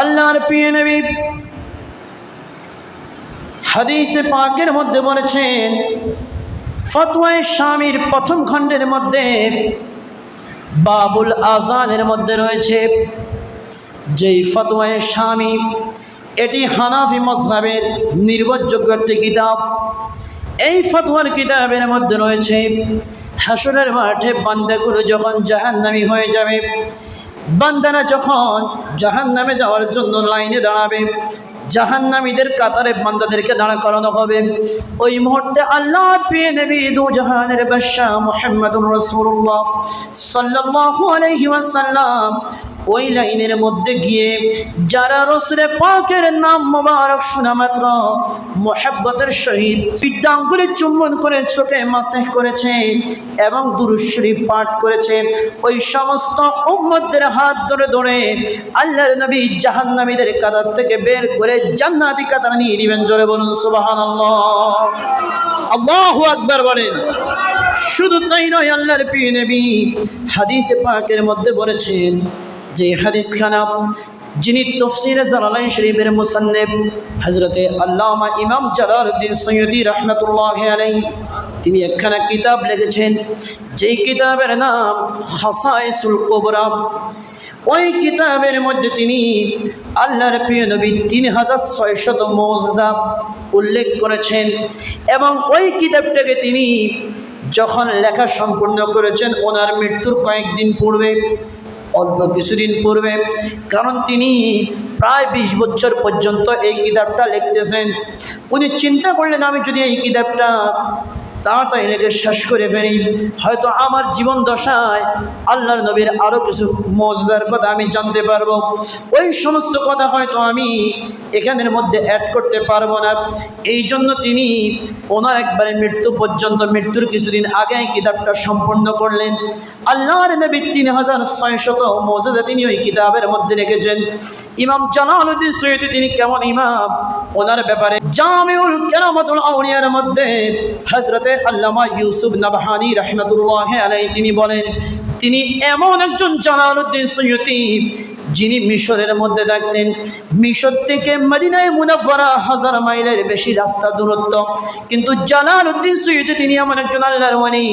আল্লাহর প্রিয় নবী হাদিসে পাকের মধ্যে বলেছেন ফতোয়ায় স্বামীর প্রথম খণ্ডের মধ্যে, বাবুল আজানের মধ্যে রয়েছে, যেই ফতোয়ায় স্বামী এটি হানাফি মসলাবের নির্ভরযোগ্য একটি কিতাব। এই ফতোয়ার কিতাবের মধ্যে রয়েছে, হাসরের মাঠে বান্দাগুলো যখন জাহান্নামি হয়ে যাবে বান্দারা যখন জাহান নামে যাওয়ার জন্য লাইনে দাঁড়াবে, জাহান্নামীদের কাতারে বান্দাদেরকে দাঁড়া করানো হবে। ওই মুহূর্তে আল্লাহ পেয়ে নেবে দু জাহানের বাদশাহ মোহাম্মদুর রসুল্লাহ সাল্লাহ ওয়াসাল্লাম ওই লাইনের মধ্যে গিয়ে যারা রসুলের পাকের নাম মোবারক শোনা মাত্র, মোহাব্বতের সহিত পিড্ডাঙ্গুলি চুম্বন করে চোখে মাসেহ করেছে এবং দুরুশ্বরী পাঠ করেছে, ওই সমস্ত উম্মতদের হাত ধরে ধরে আল্লাহর নবী জাহান্নামীদের কাতার থেকে বের করে জান্নাতি কাতার নিয়ে দিবেন জোরে বলুন সুবাহান আল্লাহ আকবার বলেন। শুধু তাই নয়, আল্লাহর প্রিয় নবী হাদিসে পাকের মধ্যে বলেছেন যে হাদিস খানা, যিনি তফসির জালালাইন শরীফের মুসান্নেব হজরতে আল্লামা ইমাম জালালউদ্দিন সৈয়দি রহমতুল্লাহ আলাই তিনি একখানা কিতাব লিখেছেন, যেই কিতাবের নাম হাসাইসুল কোবরা। ওই কিতাবের মধ্যে তিনি আল্লাহর প্রিয় নবী তিন হাজার ছয়শত মৌজা উল্লেখ করেছেন এবং ওই কিতাবটাকে তিনি যখন লেখা সম্পূর্ণ করেছেন, ওনার মৃত্যুর কয়েকদিন পূর্বে। অল্প কিছুদিন পূর্বে, কারণ তিনি প্রায় বিশ বছর পর্যন্ত এই কিতাবটা লিখতেছেন। উনি চিন্তা করলেন, আমি যদি এই কিতাবটা তাড়াতাড়ি লেগে শেষ করে ফেলি। হয়তো আমার জীবন দশায় আল্লাহর নবীর আরও কিছু মজার কথা আমি জানতে পারব। ওই সমস্ত কথা হয়তো আমি এখানের মধ্যে অ্যাড করতে পারব না। এই জন্য তিনি ওনার একবারে মৃত্যু পর্যন্ত, মৃত্যুর কিছুদিন আগে কিতাবটা সম্পূর্ণ করলেন। আল্লাহর নবী তিন হাজার ছয়শত মজাদা তিনি ওই কিতাবের মধ্যে রেখেছেন। ইমাম জালালুদ্দিন সৈয়দি তিনি কেমন ইমাম? ওনার ব্যাপারে জামিউল কেরামতুল আউলিয়ার মধ্যে হজরতে আল্লামা ইউসুফ নাবহানি রহমতুল্লাহ আলাই তিনি বলেন তিনি এমন একজন জালালউদ্দিন সৈয়দি যিনি মিশরের মধ্যে থাকতেন, মিশর থেকে মদিনায় মুনাফারা হাজার মাইলের বেশি রাস্তা দূরত্ব। কিন্তু জালালউদ্দিন সৈয়দি তিনি এমন একজন আল্লাহর ওয়ানি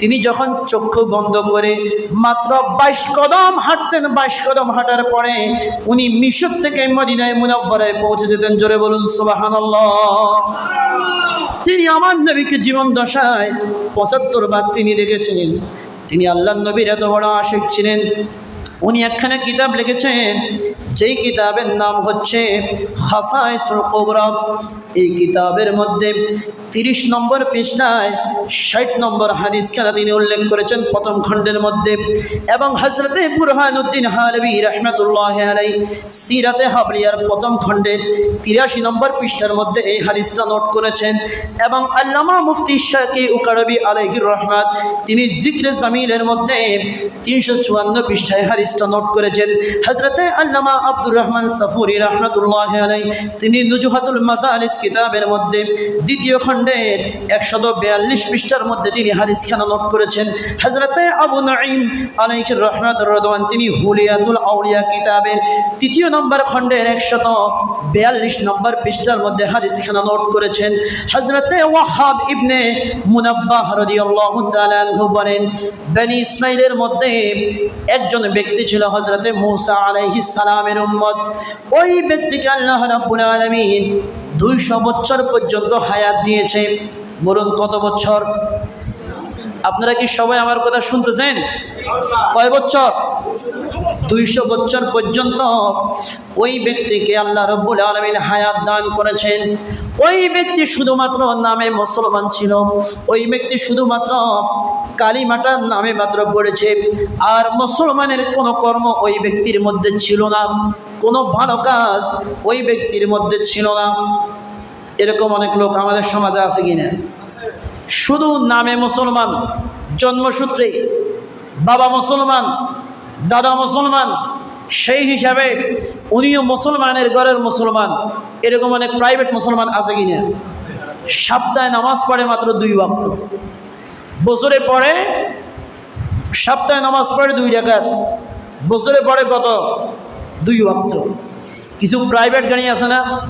তিনি যখন চক্ষু বন্ধ করে মাত্র বাইশ কদম হাঁটতেন, বাইশ কদম হাঁটার পরে উনি মিশর থেকে মদিনায় মুনাফারায় পৌঁছে যেতেন। জোরে বলুন, সুবাহানাল্লাহ। তিনি আমার নবীকে জীবন দশায় পঁচাত্তর বার তিনি দেখেছেন তিনি আল্লাহ নবীর এত বড় আশেক ছিলেন। উনি একখানা কিতাব লিখেছেন, যেই কিতাবের নাম হচ্ছে হাসাইসুল কোবরা। এই কিতাবের মধ্যে তিরিশ নম্বর পৃষ্ঠায় ষাট নম্বর হাদিস খেলা তিনি উল্লেখ করেছেন প্রথম খণ্ডের মধ্যে। এবং হজরতে বুরহানুদ্দিন হালবি রহমতুল্লাহ আলাই সিরাতে হাবলিয়ার প্রথম খণ্ডের তিরাশি নম্বর পৃষ্ঠার মধ্যে এই হাদিসটা নোট করেছেন। এবং আল্লামা মুফতি শাকি উকারবি আলহির রহমাত, তিনি জিক্রে জামিলের মধ্যে তিনশো চুয়ান্ন পৃষ্ঠায় হাদিসটা নোট করেছেন হজরতে আল্লামা আব্দুর রহমান সাফুরি রহমতুল্লাহ আলাই তিনি নুজুহাতুল মাজালিস কিতাবের মধ্যে দ্বিতীয় খণ্ডের একশত বিয়াল্লিশ পৃষ্ঠার মধ্যে তিনি হাদিস খানা নোট করেছেন। হজরতে আবু নাইম আলাইহির রহমত রদওয়ান, তিনি হুলিয়াতুল আউলিয়া কিতাবের তৃতীয় নম্বর খণ্ডের একশত বিয়াল্লিশ নম্বর পৃষ্ঠার মধ্যে হাদিস খানা নোট করেছেন। হজরতে ওয়াহাব ইবনে মুনাব্বাহ রাদিয়াল্লাহু আনহু বলেন, বনি ইসমাইলের মধ্যে একজন ব্যক্তি ছিল হজরতে মৌসা আলাইহিস সালামের উম্মত। ওই ব্যক্তিকে আল্লাহ রাব্বুল আলামিন দুইশো বছর পর্যন্ত হায়াত দিয়েছে। বলুন কত বছর? আপনারা কি সবাই আমার কথা শুনতেছেন? কয় বছর? দুইশো বছর পর্যন্ত ওই ব্যক্তিকে আল্লাহ রব্বুল আলমিন হায়াত দান করেছেন। ওই ব্যক্তি শুধুমাত্র নামে মুসলমান ছিল। ওই ব্যক্তি শুধুমাত্র কালিমাটার নামে মাত্র পড়েছে। আর মুসলমানের কোনো কর্ম ওই ব্যক্তির মধ্যে ছিল না। কোনো ভালো কাজ ওই ব্যক্তির মধ্যে ছিল না। এরকম অনেক লোক আমাদের সমাজে আছে কিনা? শুধু নামে মুসলমান, জন্মসূত্রে বাবা মুসলমান, দাদা মুসলমান, সেই হিসাবে উনিও মুসলমানের ঘরের মুসলমান। এরকম অনেক প্রাইভেট মুসলমান আছে কিনা? সপ্তাহে নামাজ পড়ে মাত্র দুই ওয়াক্ত। বছরে পড়ে সপ্তাহে নামাজ পড়ে দুই রাকাত। বছরে পড়ে কত? দুই ওয়াক্ত। কিছু প্রাইভেট গাড়ি আছে না?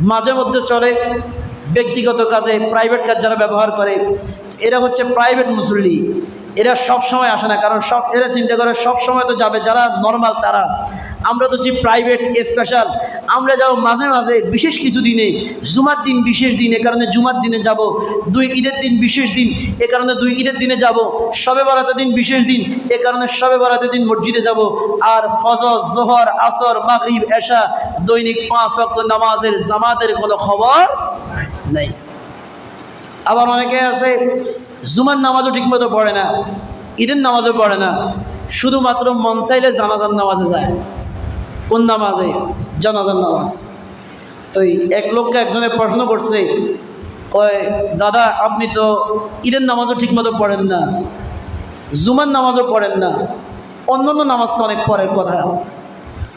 মাঝে মধ্যে চলে। ব্যক্তিগত কাজে প্রাইভেট কাজ যারা ব্যবহার করে, এরা হচ্ছে প্রাইভেট মুসল্লি। এরা সব সময় আসে না, কারণ সব এরা চিন্তা করে সব সময় তো যাবে যারা নর্মাল তারা। আমরা তো যে প্রাইভেট স্পেশাল আমরা যাব মাঝে মাঝে বিশেষ কিছু দিনে, জুমার দিন বিশেষ দিন, এ কারণে জুমার দিনে যাব। দুই ঈদের দিন বিশেষ দিন, এ কারণে দুই ঈদের দিনে যাব। সবে বরাতের দিন বিশেষ দিন, এ কারণে সবে বরাতের দিন মসজিদে যাব। আর ফজর, জোহর, আসর, মাগরিব, এশা, দৈনিক পাঁচ ওয়াক্ত নামাজের জামাতের কোনো খবর নেই। আবার অনেকে আছে, জুমার নামাজও ঠিকমতো পড়ে না, ঈদের নামাজও পড়ে না, শুধুমাত্র মন চাইলে জানাজার নামাজে যায়। কোন নামাজে? জানাজার নামাজ। তো এক লোককে একজনে প্রশ্ন করছে, কয়, দাদা, আপনি তো ঈদের নামাজও ঠিকমতো পড়েন না, জুমার নামাজও পড়েন না অন্য অন্য নামাজ তো অনেক পরের কথা।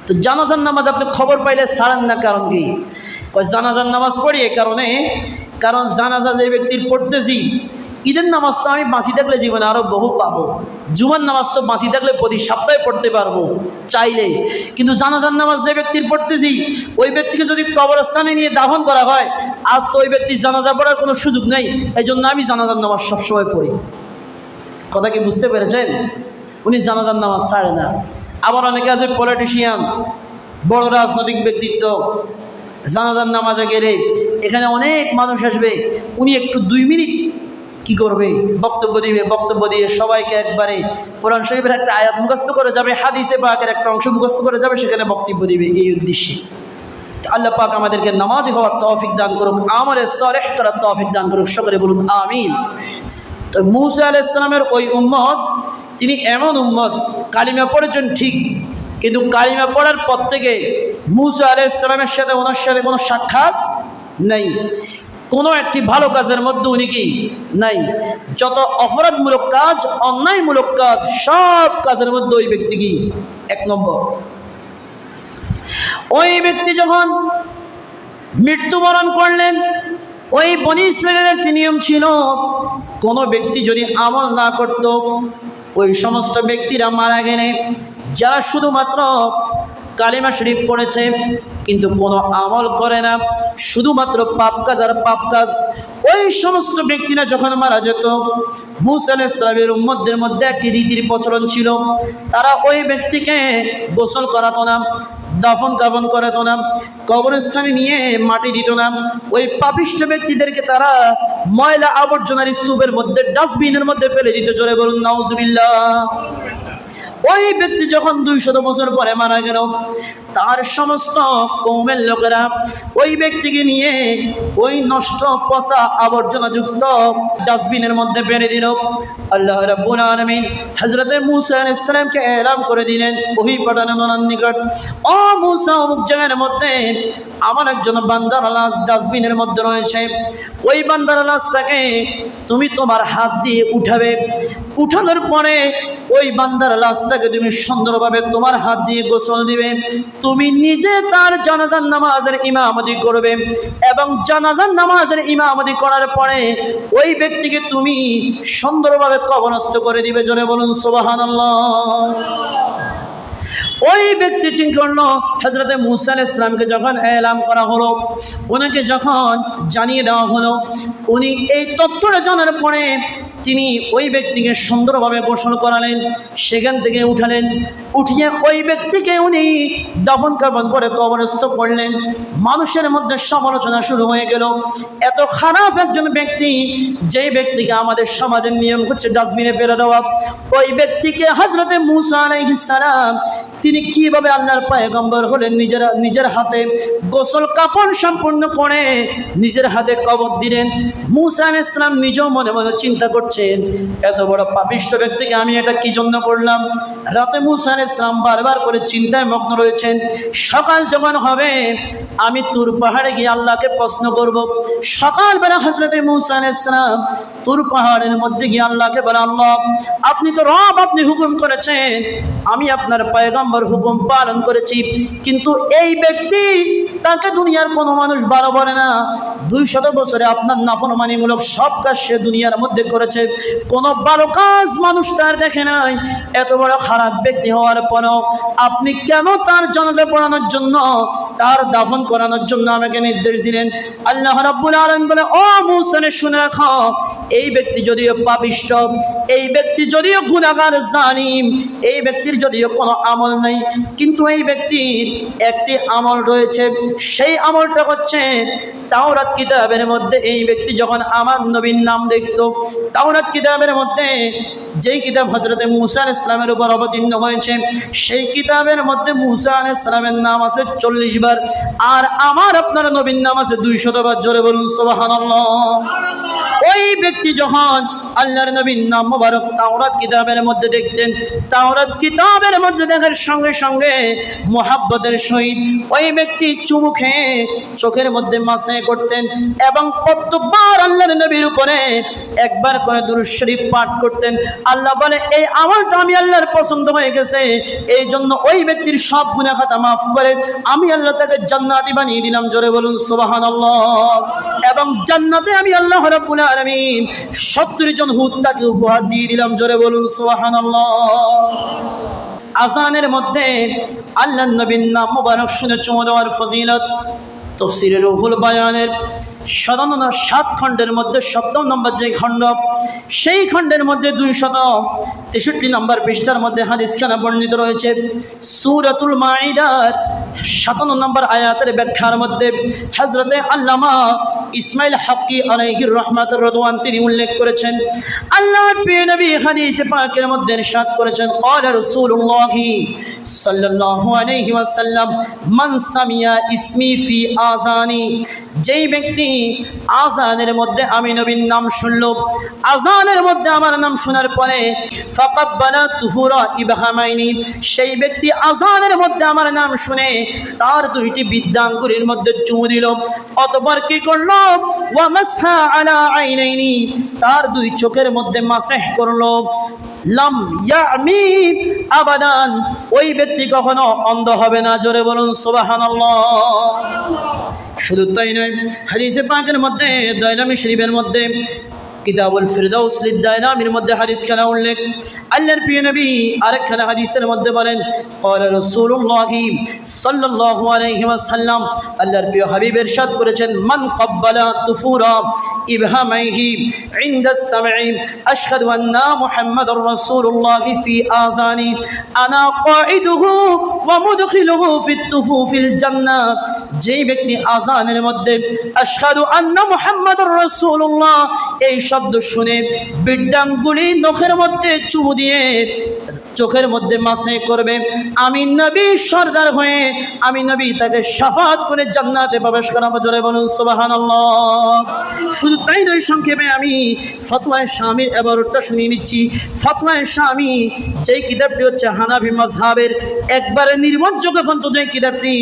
তো জানাজার নামাজ আপনি খবর পাইলে ছাড়েন না, কারণ কি? ওই জানাজার নামাজ পড়ি এ কারণে? কারণ জানাজা যে ব্যক্তির পড়তেছি, ঈদের নামাজ তো আমি বাঁচি থাকলে জীবনে আরও বহু পাবো। জুমার নামাজ তো বাঁচি থাকলে প্রতি সপ্তাহে পড়তে পারব, চাইলে। কিন্তু জানাজার নামাজ যে ব্যক্তির পড়তেছি, ওই ব্যক্তিকে যদি কবরস্থানে নিয়ে দাফন করা হয়, আর তো ওই ব্যক্তির জানাজা পড়ার কোনো সুযোগ নেই এই জন্য আমি জানাজার নামাজ সবসময় পড়ি। কথা কি বুঝতে পেরেছেন? উনি জানাজার নামাজ ছাড়ে না। আবার অনেকে আছে পলিটিশিয়ান বড় রাজনৈতিক ব্যক্তিত্ব। জানাজার নামাজে গেলে এখানে অনেক মানুষ আসবে। উনি একটু দুই মিনিট কি করবে? বক্তব্য দিবে, বক্তব্য দিয়ে সবাইকে একবারে কোরআন শরীফের একটা আয়াত মুখস্থ করে যাবে, হাদিসে পাকের একটা অংশ মুখস্থ করে যাবে, সেখানে বক্তব্য দিবে এই উদ্দেশ্যে। আল্লাহ পাক আমাদেরকে নামাজ হওয়ার তৌফিক দান করুক, আমলে সলেহ করার তৌফিক দান করুক, সকলে বলুন, আমিন। তো মুসা আলাইসালামের ওই উম্মত তিনি এমন উম্মত, কালিমা পড়েছেন ঠিক, কিন্তু কালিমা পড়ার পর থেকে মুসা আলাইসালামের সাথে ওনার সাথে কোনো সাক্ষাৎ নেই। কোনো একটি ভালো কাজের মধ্যে উনি কি নাই। যত অপরাধমূলক কাজ, অন্যায়মূলক কাজ, সব কাজের মধ্যে ওই ব্যক্তি কি? এক নম্বর। ওই ব্যক্তি যখন মৃত্যুবরণ করলেন, ওই বনি ইসরায়েলের একটি নিয়ম ছিল, কোনো ব্যক্তি যদি আমল না করত ওই সমস্ত ব্যক্তিরা মারা গেলে যারা শুধুমাত্র কালিমা শরীফ পড়েছে, কিন্তু কোনো আমল করে না। শুধুমাত্র পাপ কাজ আর পাপ কাজ ওই সমস্ত ব্যক্তিরা যখন মারা যেত ইসলামের উম্মদের মধ্যে একটি রীতির প্রচলন ছিল। তারা ওই ব্যক্তিকে গোসল করাতো না, দাফন দাফন করাতো না, কবরস্থানে নিয়ে মাটি দিত না। ওই পাপিষ্ট ব্যক্তিদেরকে তারা ময়লা আবর্জনার স্তূপের মধ্যে, ডাস্টবিনের মধ্যে ফেলে দিত। জোরে বলুন, নাউজুবিল্লাহ। ওই ব্যক্তি যখন দুইশত বছর পরে মারা গেল, তার সমস্ত কৌমের লোকেরা ওই ব্যক্তিকে নিয়ে ওই নষ্ট পচা আবর্জনাযুক্ত ডাস্টবিনের মধ্যে ফেলে দিল। আল্লাহ রাব্বুল আলামিন হযরতে মূসা আলাইহিস সালামকে এলান করে দিলেন। ওহি পাঠানো ওনার নিকট, ও মূসা, অমুক মধ্যে আমার একজন বান্দার লাশ ডাস্টবিনের মধ্যে রয়েছে। ওই বান্দার লাশটাকে তুমি তোমার হাত দিয়ে উঠাবে। উঠানোর পরে ওই বান্দার লাশটাকে তুমি সুন্দরভাবে তোমার হাত দিয়ে গোসল দিবে, তুমি নিজে তার জানাজার নামাজের ইমামতি করবে এবং জানাজার নামাজের ইমামতি করার পরে ওই ব্যক্তিকে তুমি সুন্দরভাবে কবরস্থ করে দিবে। জনে বলুন সোবাহান ওই ব্যক্তি চিন্তা করল হজরতে মুসা আলাইহিস ইসলামকে যখন এলাম করা হলো, ওনাকে যখন জানিয়ে দেওয়া হলো, উনি এই তথ্যটা জানার পরে তিনি ওই ব্যক্তিকে সুন্দরভাবে গোসল করালেন, সেখান থেকে উঠালেন, উঠিয়ে ওই ব্যক্তিকে উনি দফন কাপন করে কবরস্থ করলেন। মানুষের মধ্যে সমালোচনা শুরু হয়ে গেল। এত খারাপ একজন ব্যক্তি, যেই ব্যক্তিকে আমাদের সমাজের নিয়ম হচ্ছে ডাস্টবিনে ফেলে দেওয়া, ওই ব্যক্তিকে হজরতে মুসা আলাইহিস তিনি কীভাবে আল্লাহর পায়গম্বর হলেন? নিজের নিজের হাতে গোসল কাপড় সম্পূর্ণ করে নিজের হাতে কবর দিলেন। মুসা আলাইহিস সালাম নিজেও মনে মনে চিন্তা করছেন, এত বড় পাপিষ্ঠ ব্যক্তিকে আমি এটা কি জন্য করলাম? রাতে মুসা আলাইহিস সালাম বারবার করে চিন্তায় মগ্ন রয়েছেন। সকাল যখন হবে, আমি তুর পাহাড়ে গিয়ে আল্লাহকে প্রশ্ন করব। সকালবেলা হজরতে মুসা আলাইহিস সালাম তুর পাহাড়ের মধ্যে গিয়ে আল্লাহকে বলে, আল্লাহ, আপনি তো রব, আপনি হুকুম করেছেন, আমি আপনার পায়গম্বর নম্বর হুকুম পালন করেছি। কিন্তু এই ব্যক্তি তাকে দুনিয়ার কোনো মানুষ ভালো বলে না। দুই শত বছরে আপনার নাফরমানিমূলক সব কাজ সে দুনিয়ার মধ্যে করেছে। কোনো ভালো কাজ মানুষ তার দেখে নাই। এত বড় খারাপ ব্যক্তি হওয়ার পরও আপনি কেন তার জনাজা পড়ানোর জন্য, তার দাফন করানোর জন্য আমাকে নির্দেশ দিলেন? আল্লাহ রাব্বুল আলামিন বলে, ও মুসানে শুনে রাখো। এই ব্যক্তি যদিও পাপিষ্ট, এই ব্যক্তি যদিও গুণাগার জানিম এই ব্যক্তির যদিও কোনো আমল নেই। কিন্তু এই ব্যক্তির একটি আমল রয়েছে। সেই আমলটা হচ্ছে তাওরাত কিতাবের মধ্যে এই ব্যক্তি যখন আমার নবীর নাম দেখত তাওরাত কিতাবের মধ্যে যেই কিতাব হজরতে মুসা আল ইসলামের উপর অবতীর্ণ হয়েছে সেই কিতাবের মধ্যে মুসা আল ইসলামের নাম আছে চল্লিশ বার। আর আমার আপনার নবীর নাম আছে দুইশতবার জোরে বলুন সোবাহান ওই ব্যক্তি যখন আল্লাহর নবীর নাম মোবারক তাওরাত কিতাবের মধ্যে দেখতেন। তাওরাত কিতাবের মধ্যে দেখার সঙ্গে সঙ্গে মোহাব্বতের সহিত ওই ব্যক্তি চুমু খেয়ে চোখের মধ্যে মাসে করতেন এবং প্রত্যেকবার আল্লাহর নবীর উপরে একবার করে দুরুদ শরীফ পাঠ করতেন। আল্লাহ বলে, এই আমলটা আমি আল্লাহর পছন্দ হয়ে গেছে। এই জন্য ওই ব্যক্তির সব গুণা খাতা মাফ করে। আমি আল্লাহ তাকে জান্নাতি বানিয়ে দিলাম। জোরে বলুন, সুবহানাল্লাহ। এবং জান্নাতে আমি আল্লাহ রাব্বুল আলামিন 70 জন হুদ হুদ্দাকে উপহার দিয়ে দিলাম, জোরে বলুন সোহান আজানের মধ্যে আল্লাহ নবীন নাম মোবারক শুনে চুমো দেওয়ার ফজিলত। তফসিরের রহুল বায়ানের সাতান্ন সাত খণ্ডের মধ্যে সপ্তম নম্বর যে খণ্ড, সেই খণ্ডের মধ্যে দুই শত তেষট্টি নম্বর পৃষ্ঠার মধ্যে হাদিসখানা বর্ণিত রয়েছে। সুরাতুল মাইদার সাতান্ন নম্বর আয়াতের ব্যাখ্যার মধ্যে হজরতে আল্লামা ইসমাইল হাক্কি আলাইহির রহমাত রদওয়ান তিনি উল্লেখ করেছেন আল্লাহ নবী হাদিসে পাকের মধ্যে ইরশাদ করেছেন, ক্বালা রাসূলুল্লাহি সাল্লাল্লাহু আলাইহি ওয়াসাল্লাম, মান সামিয়া ইসমি ফি আযানি যেই ব্যক্তি আজানের মধ্যে আমি নবীর নাম শুনল, আজানের মধ্যে আমার নাম শোনার পরে, ফাকাব্বালা তুহুরা সেই ব্যক্তি আজানের মধ্যে আমার নাম শুনে তার দুইটি বিদ্যাঙ্গুরের মধ্যে চুমু দিল। অতপর কি করল? আলা আইনাইনি। তার দুই চোখের মধ্যে মাসেহ করল। লাম ইয়ামি আবাদান। ওই ব্যক্তি কখনো অন্ধ হবে না। জোরে বলুন, সুবহানাল্লাহ। শুধু তাই নয় হাদিসে পাকের মধ্যে দয়লামী শরীফের মধ্যে কিতাবুল ফিরদাউস লিদায়নামির মধ্যে হাদিস খেলা উল্লেখ আল্লাহর প্রিয় নবী আরেকখানা হাদিসের মধ্যে বলেন قال رسول الله صلى الله عليه وسلم আল্লাহর প্রিয় হাবিব ارشاد করেছেন মান قبل طفورا ابهامه عند السمع اشهد ان محمد رسول الله في اذاني انا قاعده ومدخله في الطفوف الجنه যেই ব্যক্তি আজানের মধ্যে আশহাদু আন্না মুহাম্মাদুর রাসূলুল্লাহ এই শব্দ শুনে বিড্ডাঙ্গুলি নখের মধ্যে চুমু দিয়ে চোখের মধ্যে মাসে করবে। আমি নবী সর্দার হয়ে, আমি নবী তাকে সাফাত করে জান্নাতে প্রবেশ করাবো, জোরে বলুন, সুবহানাল্লাহ। শুধু তাই নয়, সংক্ষেপে আমি ফতোয়ায় স্বামীর এবারটা শুনিয়ে নিচ্ছি। ফতোয়ায় স্বামী যেই কিতাবটি হচ্ছে হানাফি মাজহাবের একবারে নির্ভরযোগ্য গ্রন্থ যে কিতাবটি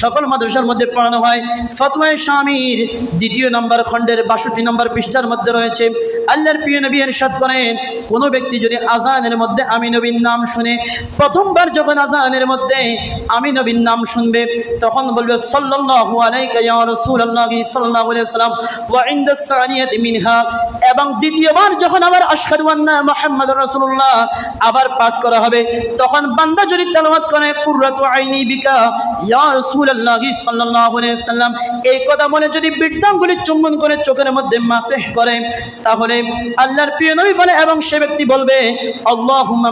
সকল মাদ্রাসার মধ্যে পড়ানো হয়, ফতোয়ায় স্বামীর দ্বিতীয় নম্বর খণ্ডের বাষট্টি নম্বর পৃষ্ঠার মধ্যে রয়েছে। আল্লাহর প্রিয় নবী এরশাদ করেন, কোনো ব্যক্তি যদি আজানের মধ্যে আমি নবীর নাম শুনে প্রথমবার যখন আজানের মধ্যে আমি নবীর নাম শুনবে, তখন বলবে, সাল্লাল্লাহু আলাইকা ইয়া রাসূলুল্লাহ সাল্লাল্লাহু আলাইহি ওয়া মিনহা। এবং দ্বিতীয়বার যখন আবার, আশহাদু আন্না মুহাম্মাদুর রাসূলুল্লাহ, আবার পাঠ করা হবে, তখন বান্দা যদি তেলাওয়াত করে, কুররাতু আইনি বিকা ইয়া রাসূলুল্লাহ সাল্লাল্লাহু আলাইহি এই কথা বলে যদি বৃদ্ধাঙ্গুলি চুম্বন করে চোখের মধ্যে মাসেহ করে, তাহলে আল্লাহর প্রিয় নবী বলে, এবং সে ব্যক্তি বলবে, আল্লাহুম্মা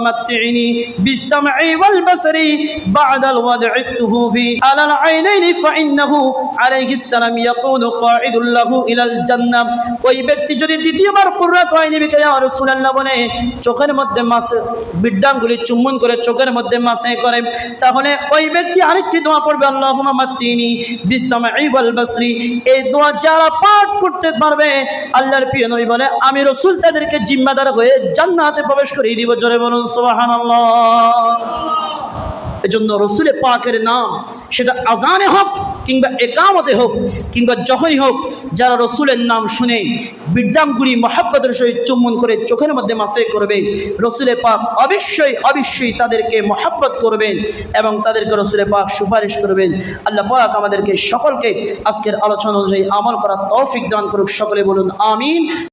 রাসূলুল্লাহ বলে, চোখের মধ্যে মাস বিদ্যাঙ্গুলি চুম্বন করে চোখের মধ্যে মাসে করে, তাহলে ওই ব্যক্তি আরেকটি দোয়া পড়বে বিসসামঈ ওয়াল বাসরি এই দোয়া যারা পাঠ করতে আল্লাহর প্রিয় আমি রসুল তাদেরকে জিম্মাদার হয়ে জান্নাতে প্রবেশ করিয়ে দিব। জোরে বলুন এজন্য রসুলে পাকের নাম সেটা আজানে হোক কিংবা একামতে হোক কিংবা যখনই হোক, যারা রসুলের নাম শুনে বিদ্যামগুড়ি মহাব্বতের সহিত চুম্বন করে চোখের মধ্যে মাসে করবে, রসুলে পাক অবশ্যই অবশ্যই তাদেরকে মহাব্বত করবেন এবং তাদেরকে রসুলে পাক সুপারিশ করবেন। আল্লাহ পাক আমাদেরকে সকলকে আজকের আলোচনা অনুযায়ী আমল করার তৌফিক দান করুক। সকলে বলুন, আমিন।